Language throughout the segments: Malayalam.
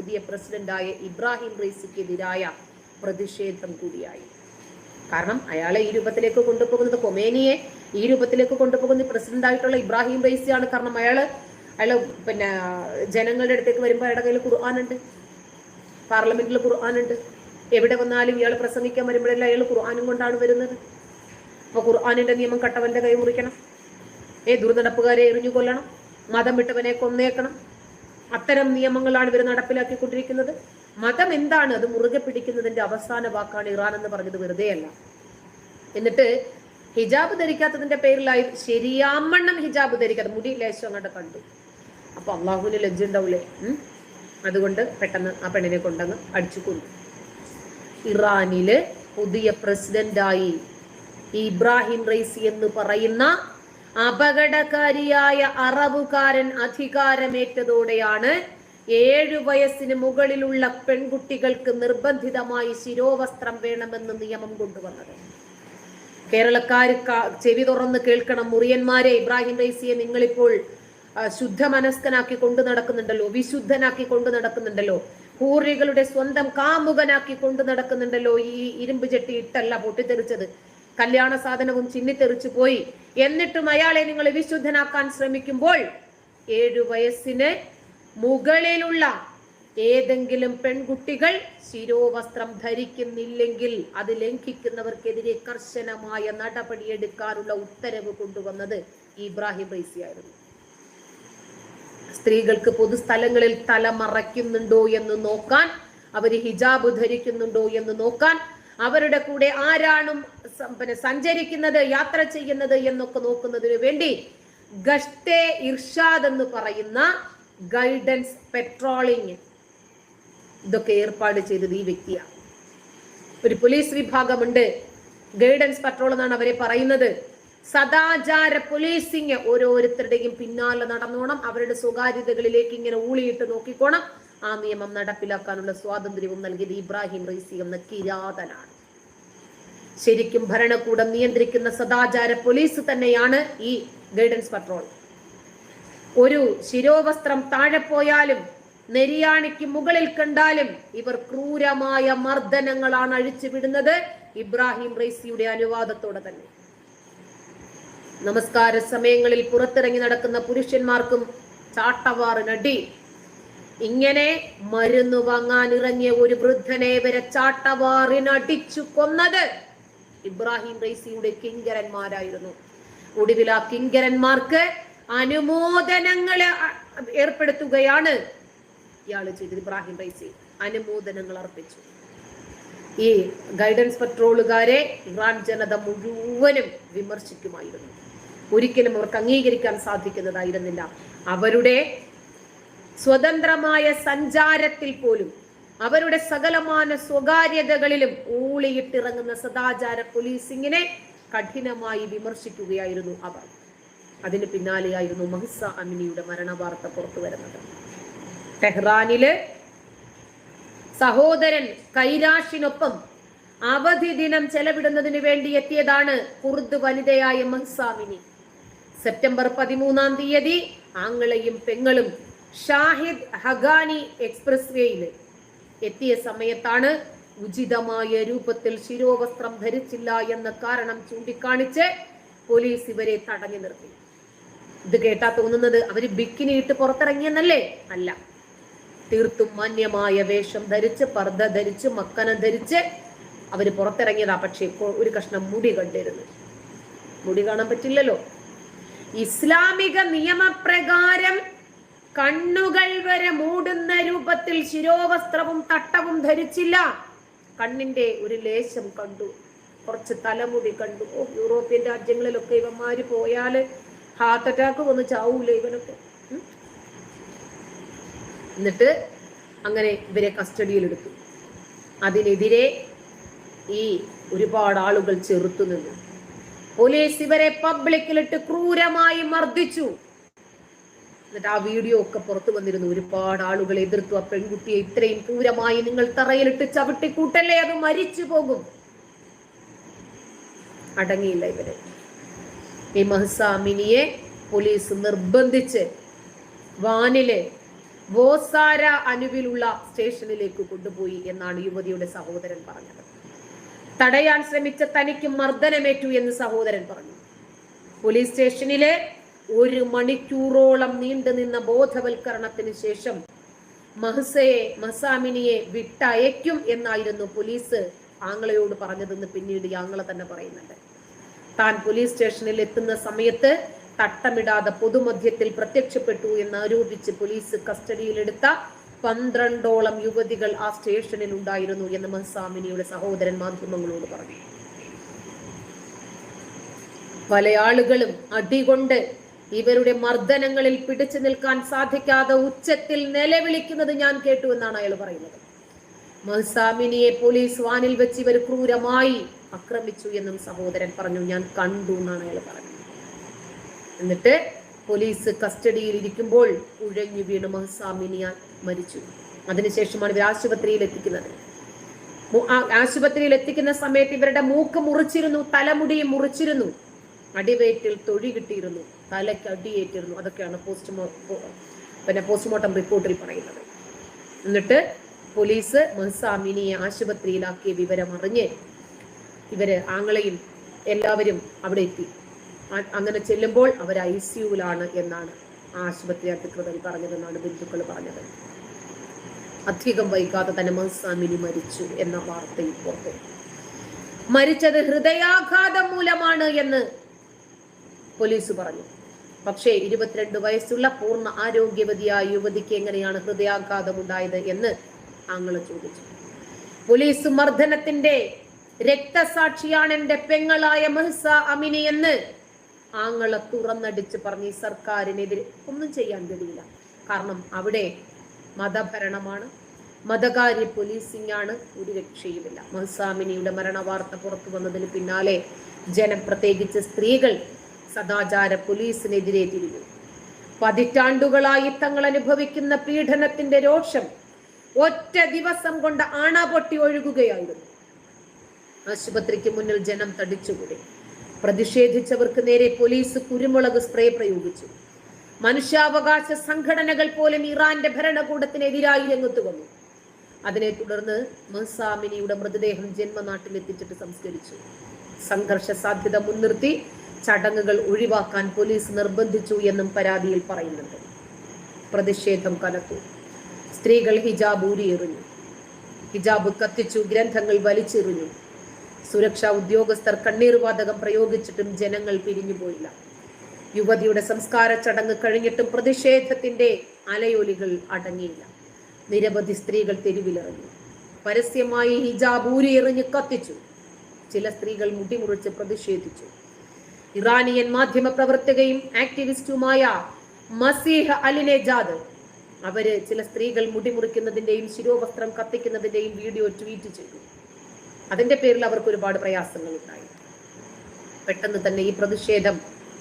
പുതിയ പ്രസിഡന്റായ ഇബ്രാഹിം റൈസിക്കെതിരായ പ്രതിഷേധം കൂടിയായി. കാരണം അയാളെ ഈ രൂപത്തിലേക്ക് കൊണ്ടുപോകുന്നത് കൊമേനിയെ ഈ രൂപത്തിലേക്ക് കൊണ്ടുപോകുന്ന പ്രസിഡന്റ് ആയിട്ടുള്ള ഇബ്രാഹിം റൈസിയാണ്. കാരണം അയാൾ അയാൾ പിന്നെ ജനങ്ങളുടെ അടുത്തേക്ക് വരുമ്പോൾ അയാളുടെ കയ്യിൽ ഖുർആാനുണ്ട്. പാർലമെന്റിൽ ഖുർആാനുണ്ട്. എവിടെ വന്നാലും ഇയാൾ പ്രസംഗിക്കാൻ വരുമ്പോഴെല്ലാം അയാൾ ഖുർആാനും കൊണ്ടാണ് വരുന്നത്? അപ്പൊ ഖുർആാനിന്റെ നിയമം കട്ടവന്റെ കൈ മുറിക്കണം. ഏ ദുർനടപ്പുകാരെ എറിഞ്ഞു കൊല്ലണം മതം വിട്ടവനെ കൊന്നേക്കണം. അത്തരം നിയമങ്ങളാണ് ഇവർ നടപ്പിലാക്കിക്കൊണ്ടിരിക്കുന്നത്. മതം എന്താണ് അത് മുറുകെ പിടിക്കുന്നതിന്റെ അവസാന വാക്കാണ് ഇറാൻ എന്ന് പറഞ്ഞത് വെറുതെയല്ല. എന്നിട്ട് ഹിജാബ് ധരിക്കാത്തതിന്റെ പേരിലായി ശരിയാമണ്ണം ഹിജാബ് ധരിക്കാതെ മുടി ലേശം അങ്ങോട്ട് കണ്ടു. അപ്പൊ അള്ളാഹുവിന് ലജ്ജ ഉണ്ടാവൂലേ? അതുകൊണ്ട് പെട്ടെന്ന് ആ പെണ്ണിനെ കൊണ്ടങ്ങ് അടിച്ചു കൊണ്ടു ഇറാനിൽ പുതിയ പ്രസിഡന്റായി ഇബ്രാഹിം റൈസി എന്ന് പറയുന്ന അപകടകാരിയായ അറബുകാരൻ അധികാരമേറ്റതോടെയാണ് ഏഴു വയസ്സിന് മുകളിലുള്ള പെൺകുട്ടികൾക്ക് നിർബന്ധിതമായി ശിരോവസ്ത്രം വേണമെന്ന് നിയമം കൊണ്ടുവന്നത്. കേരളക്കാർ ചെവി തുറന്ന് കേൾക്കണം. മുറിയന്മാരെ ഇബ്രാഹിം റൈസിയെ നിങ്ങളിപ്പോൾ ശുദ്ധ മനസ്കനാക്കി കൊണ്ടു നടക്കുന്നുണ്ടല്ലോ. വിശുദ്ധനാക്കി കൊണ്ടു നടക്കുന്നുണ്ടല്ലോ. കൂറികളുടെ സ്വന്തം കാമുകനാക്കി കൊണ്ടു നടക്കുന്നുണ്ടല്ലോ. ഈ ഇരുമ്പ് ചെട്ടി ഇട്ടല്ല പൊട്ടിത്തെറിച്ചത്. കല്യാണ സാധനവും ചിന്നിത്തെറിച്ചു പോയി. എന്നിട്ടും അയാളെ നിങ്ങൾ വിശുദ്ധനാക്കാൻ ശ്രമിക്കുമ്പോൾ ഏഴു വയസ്സിന് മുകളിലുള്ള ഏതെങ്കിലും പെൺകുട്ടികൾ ശിരോവസ്ത്രം ധരിക്കുന്നില്ലെങ്കിൽ അത് ലംഘിക്കുന്നവർക്കെതിരെ കർശനമായ നടപടിയെടുക്കാനുള്ള ഉത്തരവ് കൊണ്ടുവന്നത് ഇബ്രാഹിം റൈസി ആയിരുന്നു. സ്ത്രീകൾക്ക് പൊതുസ്ഥലങ്ങളിൽ തല മറയ്ക്കുന്നുണ്ടോ എന്ന് നോക്കാൻ അവർ ഹിജാബ് ധരിക്കുന്നുണ്ടോ എന്ന് നോക്കാൻ അവരുടെ കൂടെ ആരാണ് പിന്നെ സഞ്ചരിക്കുന്നത് യാത്ര ചെയ്യുന്നത് എന്നൊക്കെ നോക്കുന്നതിന് വേണ്ടി ഗഷ്തെ ഇർഷാദ് എന്ന് പറയുന്ന ഗൈഡൻസ് പെട്രോളിംഗ് ഇതൊക്കെ ഏർപ്പാട് ചെയ്തത് ഈ വ്യക്തിയാണ്. ഒരു പോലീസ് വിഭാഗമുണ്ട്. ഗൈഡൻസ് പട്രോൾ എന്നാണ് അവരെ പറയുന്നത്. സദാചാര പോലീസിങ് ഓരോരുത്തരുടെയും പിന്നാലെ നടന്നോണം. അവരുടെ സ്വകാര്യതകളിലേക്ക് ഇങ്ങനെ ഊളിയിട്ട് നോക്കിക്കോണം. ആ നിയമം നടപ്പിലാക്കാനുള്ള സ്വാതന്ത്ര്യവും നൽകിയത് ഇബ്രാഹിം റൈസി എന്ന കിരാതനാണ്. ശരിക്കും ഭരണകൂടം നിയന്ത്രിക്കുന്ന സദാചാര പോലീസ് തന്നെയാണ് ഈ ഗൈഡൻസ് പട്രോൾ. ഒരു ശിരോവസ്ത്രം താഴെ പോയാലും നെരിയാണിക്ക് മുകളിൽ കണ്ടാലും ഇവർ ക്രൂരമായ മർദ്ദനങ്ങളാണ് അഴിച്ചുവിടുന്നത് ഇബ്രാഹിം റൈസിയുടെ അനുവാദത്തോടെ തന്നെ. നമസ്കാര സമയങ്ങളിൽ പുറത്തിറങ്ങി നടക്കുന്ന പുരുഷന്മാർക്കും ചാട്ടവാറിനടി ഇങ്ങനെ മരുന്ന് വാങ്ങാൻ ഇറങ്ങിയ ഒരു വൃദ്ധനെ വരെ ചാട്ടവാറിനടിച്ചു കൊന്നത്. ഇബ്രാഹിം റൈസിയുടെ കിങ്കരന്മാരായിരുന്നു. ഒടുവിൽ ആ കിങ്കരന്മാർക്ക് അനുമോദനങ്ങൾ ഏർപ്പെടുത്തുകയാണ്. ഇയാൾ ചെയ്തത് ഇബ്രാഹിം റൈസി അനുമോദനങ്ങൾ അർപ്പിച്ചു. ഈ ഗൈഡൻസ് പട്രോളുകാരെ ഇറാൻ ജനത മുഴുവനും വിമർശിക്കുമായിരുന്നു. ഒരിക്കലും അവർക്ക് അംഗീകരിക്കാൻ സാധിക്കുന്നതായിരുന്നില്ല. അവരുടെ സ്വതന്ത്രമായ സഞ്ചാരത്തിൽ പോലും അവരുടെ സകലമാന സ്വകാര്യതകളിലും ഊളിയിട്ടിറങ്ങുന്ന സദാചാര പോലീസിങ്ങിനെ കഠിനമായി വിമർശിക്കുകയായിരുന്നു അവർ. അതിന് പിന്നാലെയായിരുന്നു മഹിസ അമിനിയുടെ മരണവാർത്ത പുറത്തു വരുന്നത്. ടെഹ്റാനിലെ സഹോദരൻ കൈരാഷിനൊപ്പം അവധി ദിനം ചെലവിടുന്നതിന് വേണ്ടി എത്തിയതാണ് കുർദ് വനിതയായ മഹിസാമിനി സെപ്റ്റംബർ പതിമൂന്നാം തീയതി ആങ്ങളെയും പെങ്ങളും ഷാഹിദ് ഹഗാനി എക്സ്പ്രസ് എത്തിയ സമയത്താണ് ഉചിതമായ രൂപത്തിൽ ശിരോവസ്ത്രം ധരിച്ചില്ല എന്ന കാരണം ചൂണ്ടിക്കാണിച്ച് പോലീസ് ഇവരെ തടഞ്ഞു നിർത്തി. ഇത് കേട്ടാ തോന്നുന്നത് അവർ ബിക്കിനി ഇട്ട് പുറത്തിറങ്ങിയെന്നല്ലേ? അല്ല. തീർത്തും മാന്യമായ വേഷം ധരിച്ച് പർദ്ദ ധരിച്ച് മക്കനം ധരിച്ച് അവർ പുറത്തിറങ്ങിയതാ. പക്ഷെ ഇപ്പോൾ ഒരു കഷ്ണം മുടി കണ്ടിരുന്നു. മുടി കാണാൻ പറ്റില്ലല്ലോ. ഇസ്ലാമിക നിയമപ്രകാരം കണ്ണുകൾ വരെ മൂടുന്ന രൂപത്തിൽ ശിരോവസ്ത്രവും തട്ടവും ധരിച്ചില്ല. കണ്ണിന്റെ ഒരു ലേശം കണ്ടു. കുറച്ച് തലമുടി കണ്ടു. ഓ യൂറോപ്യൻ രാജ്യങ്ങളിലൊക്കെ ഇവന്മാര് പോയാൽ ഹാർട്ട് അറ്റാക്ക് വന്ന് ചാവൂലേ ഇവനൊക്കെ. എന്നിട്ട് അങ്ങനെ ഇവരെ കസ്റ്റഡിയിലെടുത്തു അതിനെതിരെ ഈ ഒരുപാട് ആളുകൾ ചെറുത്തു നിന്നു. പോലീസ് ഇവരെ പബ്ലിക്കിലിട്ട് ക്രൂരമായി മർദ്ദിച്ചു. എന്നിട്ട് ആ വീഡിയോ ഒക്കെ പുറത്തു വന്നിരുന്നു. ഒരുപാട് ആളുകൾ എതിർത്തു. ആ പെൺകുട്ടിയെ ഇത്രയും ക്രൂരമായി നിങ്ങൾ തറയിലിട്ട് ചവിട്ടിക്കൂട്ടല്ലേ? അത് മരിച്ചു പോകും. അടങ്ങിയില്ല ഇവരെ. ഈ മഹസാമിനിയെ പോലീസ് നിർബന്ധിച്ച് വാനിലെ വോസാര അനുവിലുള്ള സ്റ്റേഷനിലേക്ക് കൊണ്ടുപോയി എന്നാണ് യുവതിയുടെ സഹോദരൻ പറഞ്ഞത്. തടയാൻ ശ്രമിച്ച തനിക്ക് മർദ്ദനമേറ്റു എന്ന് സഹോദരൻ പറഞ്ഞു. പോലീസ് സ്റ്റേഷനിലെ ഒരു മണിക്കൂറോളം നീണ്ടു നിന്ന ബോധവൽക്കരണത്തിന് ശേഷം മഹസയെ മസാമിനിയെ വിട്ടയക്കും എന്നായിരുന്നു പോലീസ് ആങ്ങളയോട് പറഞ്ഞതെന്ന് പിന്നീട് ആങ്ങള തന്നെ പറയുന്നുണ്ട്. താൻ പോലീസ് സ്റ്റേഷനിൽ എത്തുന്ന സമയത്ത് തട്ടമിടാതെ പൊതുമധ്യത്തിൽ പ്രത്യക്ഷപ്പെട്ടു എന്ന് ആരോപിച്ച് പോലീസ് കസ്റ്റഡിയിലെടുത്ത പന്ത്രണ്ടോളം യുവതികൾ ആ സ്റ്റേഷനിൽ ഉണ്ടായിരുന്നു എന്ന് മഹസാമിനിയുടെ സഹോദരൻ മാധ്യമങ്ങളോട് പറഞ്ഞു. പല ആളുകളും അടികൊണ്ട് ഇവരുടെ മർദ്ദനങ്ങളിൽ പിടിച്ചു നിൽക്കാൻ സാധിക്കാതെ ഉച്ചത്തിൽ നിലവിളിക്കുന്നത് ഞാൻ കേട്ടു എന്നാണ് അയാൾ പറയുന്നത്. മഹ്സാമിനിയെ പോലീസ് വാനിൽ വെച്ച് ഇവർ ക്രൂരമായി ആക്രമിച്ചു എന്നും സഹോദരൻ പറഞ്ഞു. ഞാൻ കണ്ടു എന്നാണ് അയാൾ പറഞ്ഞത്. എന്നിട്ട് പോലീസ് കസ്റ്റഡിയിൽ ഇരിക്കുമ്പോൾ ഉഴഞ്ഞു വീണ് മഹ്സാമിനിയ മരിച്ചു. അതിനുശേഷമാണ് ഇവർ ആശുപത്രിയിൽ എത്തിക്കുന്നത്. ആശുപത്രിയിൽ എത്തിക്കുന്ന സമയത്ത് ഇവരുടെ മൂക്ക് മുറിച്ചിരുന്നു തലമുടിയും മുറിച്ചിരുന്നു അടിവയറ്റിൽ തൊഴി കിട്ടിയിരുന്നു. തലയ്ക്ക് അടിയേറ്റിരുന്നു അതൊക്കെയാണ് പോസ്റ്റ്മോ പോ- പിന്നെ പോസ്റ്റ്മോർട്ടം റിപ്പോർട്ടിൽ പറയുന്നത്. എന്നിട്ട് പോലീസ് മഹസാമിനിയെ ആശുപത്രിയിലാക്കിയ വിവരം അറിഞ്ഞ് ഇവർ ആങ്ങളയും എല്ലാവരും അവിടെ എത്തി. അങ്ങനെ ചെല്ലുമ്പോൾ അവർ ഐ സിയുലാണ് എന്നാണ് ആശുപത്രി അധികൃതർ പറഞ്ഞതെന്നാണ് ബന്ധുക്കൾ പറഞ്ഞത്. അധികം വൈകാതെ തന്നെ മഹസാമിനി മരിച്ചു എന്ന വാർത്തയും പുറത്തു മരിച്ചത് ഹൃദയാഘാതം മൂലമാണ് എന്ന് പോലീസ് പറഞ്ഞു. പക്ഷേ ഇരുപത്തിരണ്ട് വയസ്സുള്ള പൂർണ ആരോഗ്യവതിയായ യുവതിക്ക് എങ്ങനെയാണ് ഹൃദയാഘാതം ഉണ്ടായത് എന്ന് ആങ്ങൾ ചോദിച്ചു. പോലീസ് മർദ്ദനത്തിന്റെ രക്തസാക്ഷിയാണ് എന്റെ പെങ്ങളായ മഹ്സ അമിനി എന്ന് ആങ്ങളെ തുറന്നടിച്ച് പറഞ്ഞ് ഈ സർക്കാരിനെതിരെ ഒന്നും ചെയ്യാൻ കഴിയില്ല. കാരണം അവിടെ മതഭരണമാണ്. മതകാര്യ പോലീസിംഗ് ആണ് ഒരു രക്ഷയുമില്ല. മഹസാമിനിയുടെ മരണവാർത്ത പുറത്തു വന്നതിന് പിന്നാലെ ജനം പ്രത്യേകിച്ച് സ്ത്രീകൾ സദാചാര പോലീസിനെതിരെ തിരിഞ്ഞു. പതിറ്റാണ്ടുകളായി തങ്ങൾ അനുഭവിക്കുന്ന പീഡനത്തിന്റെ രോഷം ഒറ്റ ദിവസം കൊണ്ട് ആണാപൊട്ടി ഒഴുകുകയായിരുന്നു. ആശുപത്രിക്ക് മുന്നിൽ ജനം തടിച്ചുകൂടി. പ്രതിഷേധിച്ചവർക്ക് നേരെ പോലീസ് കുരുമുളക് സ്പ്രേ പ്രയോഗിച്ചു. മനുഷ്യാവകാശ സംഘടനകൾ പോലും ഇറാന്റെ ഭരണകൂടത്തിനെതിരായി രംഗത്ത് വന്നു. അതിനെ തുടർന്ന് മഹസാമിനിയുടെ മൃതദേഹം ജന്മനാട്ടിലെത്തിച്ചിട്ട് സംസ്കരിച്ചു. സംഘർഷ സാധ്യത മുൻനിർത്തി ചടങ്ങുകൾ ഒഴിവാക്കാൻ പോലീസ് നിർബന്ധിച്ചു എന്നും പരാതിയിൽ പറയുന്നുണ്ട്. പ്രതിഷേധം കനത്തു. സ്ത്രീകൾ ഹിജാബ് ഊരിയെറിഞ്ഞു. ഹിജാബ് കത്തിച്ചു ഗ്രന്ഥങ്ങൾ വലിച്ചെറിഞ്ഞു. സുരക്ഷാ ഉദ്യോഗസ്ഥർ കണ്ണീർവാതകം പ്രയോഗിച്ചിട്ടും ജനങ്ങൾ പിരിഞ്ഞുപോയില്ല യുവതിയുടെ സംസ്കാര ചടങ്ങ് കഴിഞ്ഞിട്ടും പ്രതിഷേധത്തിന്റെ അലയൊലികൾ അടങ്ങിയില്ല. നിരവധി സ്ത്രീകൾ തെരുവിലിറങ്ങി പരസ്യമായി ഹിജാബ് ഊരിയെറിഞ്ഞ് കത്തിച്ചു. ചില സ്ത്രീകൾ മുടിമുറിച്ച് പ്രതിഷേധിച്ചു. ഇറാനിയൻ മാധ്യമ പ്രവർത്തകയും ആക്ടിവിസ്റ്റുമായ മസീഹ് അലിനെജാദ്. അവർ ചില സ്ത്രീകൾ മുടിമുറിക്കുന്നതിന്റെയും ശിരോവസ്ത്രം കത്തിക്കുന്നതിന്റെയും വീഡിയോ ട്വീറ്റ് ചെയ്തു. അതിന്റെ പേരിൽ അവർക്ക് ഒരുപാട് പ്രയാസങ്ങൾ ഉണ്ടായി പെട്ടെന്ന് തന്നെ ഈ പ്രതിഷേധം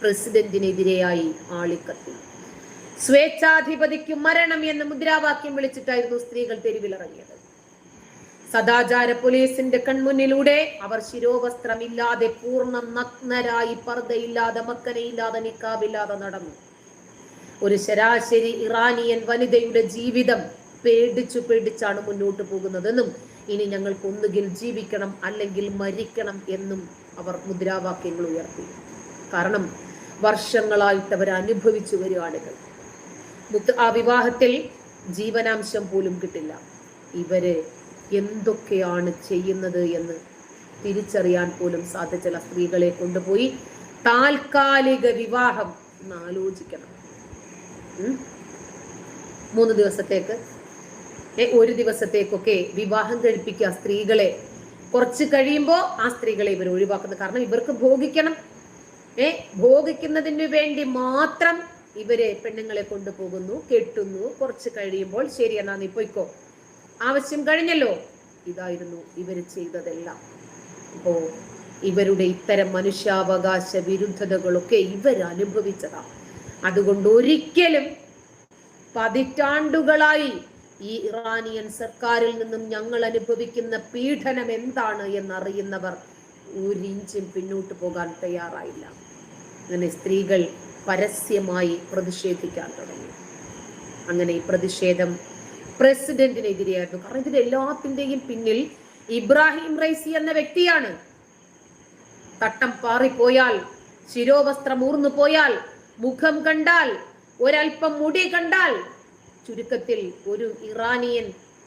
പ്രസിഡന്റിനെതിരെയായി ആളിക്കത്തി. സ്വേച്ഛാധിപതിക്ക് മരണം എന്ന മുദ്രാവാക്യം വിളിച്ചിട്ടായിരുന്നു സ്ത്രീകൾ തെരുവിലിറങ്ങിയത്. സദാചാര പോലീസിന്റെ കൺമുന്നിലൂടെ അവർ ശിരോവസ്ത്രമില്ലാതെ പൂർണ നഗ്നരായി പർദ്ദയില്ലാതെ മക്കനയില്ലാതെ നിക്കാബില്ലാതെ നടന്നു. ഒരു ശരാശരി ഇറാനിയൻ വനിതയുടെ ജീവിതം പേടിച്ചു പേടിച്ചാണ് മുന്നോട്ട് പോകുന്നതെന്നും ഇനി ഞങ്ങൾക്ക് ഒന്നുകിൽ ജീവിക്കണം അല്ലെങ്കിൽ മരിക്കണം എന്നും അവർ മുദ്രാവാക്യങ്ങൾ ഉയർത്തി. കാരണം വർഷങ്ങളായിട്ട് അവർ അനുഭവിച്ചു വരും ആ വിവാഹത്തിൽ ജീവനാംശം പോലും കിട്ടില്ല. ഇവർ എന്തൊക്കെയാണ് ചെയ്യുന്നത് എന്ന് തിരിച്ചറിയാൻ പോലും സാധിച്ചില്ല. സ്ത്രീകളെ കൊണ്ടുപോയി താൽക്കാലിക വിവാഹം എന്ന് ആലോചിക്കണം. മൂന്ന് ദിവസത്തേക്ക്. ഒരു ദിവസത്തേക്കൊക്കെ വിവാഹം കഴിപ്പിക്കുക സ്ത്രീകളെ. കുറച്ച് കഴിയുമ്പോൾ ആ സ്ത്രീകളെ ഇവർ ഒഴിവാക്കുന്നത് കാരണം ഇവർക്ക് ഭോഗിക്കണം. ഏ ഭോഗിക്കുന്നതിന് വേണ്ടി മാത്രം ഇവരെ പെണ്ണുങ്ങളെ കൊണ്ടുപോകുന്നു കെട്ടുന്നു. കുറച്ച് കഴിയുമ്പോൾ ശരി എന്നാ നീ പൊയ്ക്കോ. ആവശ്യം കഴിഞ്ഞല്ലോ. ഇതായിരുന്നു ഇവർ ചെയ്തതെല്ലാം. അപ്പോ ഇവരുടെ ഇത്തരം മനുഷ്യാവകാശ വിരുദ്ധതകളൊക്കെ ഇവർ അനുഭവിച്ചതാ അതുകൊണ്ട് ഒരിക്കലും പതിറ്റാണ്ടുകളായി ഈ ഇറാനിയൻ സർക്കാരിൽ നിന്നും ഞങ്ങൾ അനുഭവിക്കുന്ന പീഡനം എന്താണ് എന്നറിയുന്നവർ ഒരിഞ്ചും പിന്നോട്ട് പോകാൻ തയ്യാറായില്ല. അങ്ങനെ സ്ത്രീകൾ പരസ്യമായി പ്രതിഷേധിക്കാൻ തുടങ്ങി. അങ്ങനെ ഈ പ്രതിഷേധം പ്രസിഡന്റിനെതിരെയായിരുന്നു. കാരണം ഇതിന്റെ എല്ലാത്തിന്റെയും പിന്നിൽ ഇബ്രാഹിം റൈസി എന്ന വ്യക്തിയാണ്. തട്ടം പാറിപ്പോയാൽ ശിരോവസ്ത്രം ഊർന്നു പോയാൽ മുഖം കണ്ടാൽ ഒരൽപ്പം മുടി കണ്ടാൽ ചുരുക്കത്തിൽ ഒരു ഇറാനിയൻ